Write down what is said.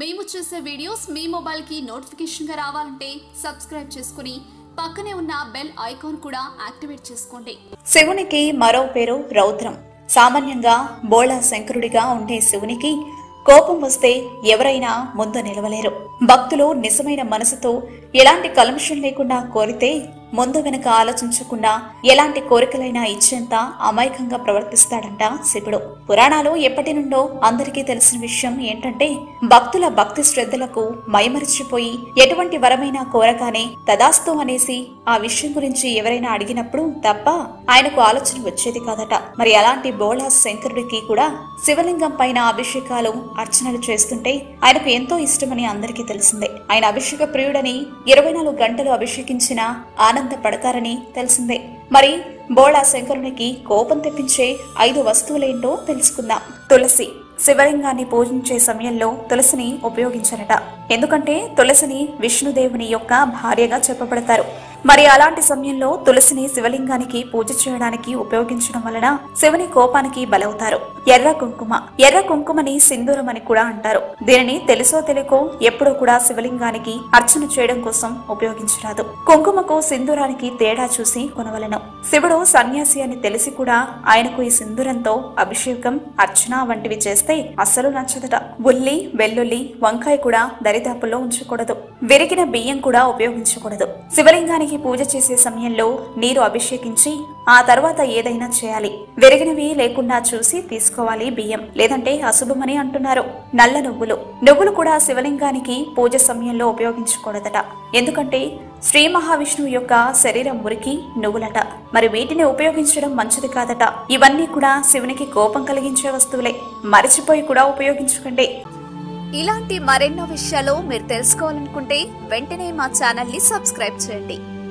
మేము చేసే వీడియోస్ మీ మొబైల్కి నోటిఫికేషన్గా రావాలంటే సబ్స్క్రైబ్ చేసుకుని పక్కనే ఉన్న బెల్ ఐకాన్ కూడా యాక్టివేట్ చేసుకోండి. శివునికి మరో పేరు రౌద్రం. సామాన్యంగా బోళా శంకరుడిగా ఉండే శివునికి కోపం వస్తే ఎవరైనా ముందు నిలవలేరు. భక్తులు నిజమైన మనసుతో ఎలాంటి కలుషం లేకుండా కోరితే ముందు వెనక ఆలోచించకుండా ఎలాంటి కోరికలైనా ఇచ్చేంత అమాయకంగా ప్రవర్తిస్తాడంట శివుడు. పురాణాలు ఎప్పటి నుండో అందరికీ తెలిసిన విషయం ఏంటంటే భక్తుల భక్తి శ్రద్ధలకు మైమరిచిపోయి ఎటువంటి వరమైనా కోరగానే తదాస్తు అనేసి ఆ విషయం గురించి ఎవరైనా అడిగినప్పుడు తప్ప ఆయనకు ఆలోచన వచ్చేది కాదట. మరి అలాంటి బోళా శంకరుడికి కూడా శివలింగం పైన అభిషేకాలు అర్చనలు చేస్తుంటే ఆయనకు ఎంతో ఇష్టమని అందరికీ తెలిసిందే. ఆయన అభిషేక ప్రియుడని ఇరవై నాలుగు గంటలు అభిషేకించిన ఆనందపడతారని తెలిసిందే. మరి బోళా శంకరునికి కోపం తెప్పించే ఐదు వస్తువులేంటో తెలుసుకుందాం. తులసి. శివలింగాన్ని పూజించే సమయంలో తులసిని ఉపయోగించరట. ఎందుకంటే తులసిని విష్ణుదేవుని యొక్క భార్యగా చెప్పబడతారు. మరి అలాంటి సమయంలో తులసిని శివలింగానికి పూజ చేయడానికి ఉపయోగించడం వలన శివుని కోపానికి బలవుతారు. ఎర్ర కుంకుమ. ఎర్ర కుంకుమని సింధూరం అని కూడా అంటారు. దీనిని తెలుసో తెలియకో ఎప్పుడూ కూడా శివలింగానికి అర్చన చేయడం కోసం ఉపయోగించరాదు. కుంకుమకు సింధూరానికి తేడా చూసి కొనవలను. శివుడు సన్యాసి అని తెలిసి కూడా ఆయనకు ఈ సింధూరంతో అభిషేకం అర్చన వంటివి చేస్తే అస్సలు నచ్చదట. ఉల్లి వెల్లుల్లి వంకాయ కూడా దరిదాపుల్లో ఉంచకూడదు. విరిగిన బియ్యం కూడా ఉపయోగించకూడదు. శివలింగానికి పూజ చేసే సమయంలో నీరు అభిషేకించి ఆ తర్వాత ఏదైనా చేయాలి. విరిగినవి లేకుండా చూసి తీసుకోవాలి బియ్యం. లేదంటే అశుభమని అంటున్నారు నల్ల నువ్వులు. నువ్వులు కూడా శివలింగానికి పూజ సమయంలో ఉపయోగించకూడదట. ఎందుకంటే శ్రీ మహావిష్ణువు యొక్క శరీరం మురికి నువ్వులట. మరి వీటిని ఉపయోగించడం మంచిది కాదట. ఇవన్నీ కూడా శివునికి కోపం కలిగించే వస్తువులే. మరిచిపోయి కూడా ఉపయోగించుకోండి. ఇలాంటి మరెన్నో విషయాలు మీరు తెలుసుకోవాలనుకుంటే వెంటనే మా ఛానల్ని సబ్స్క్రైబ్ చేయండి.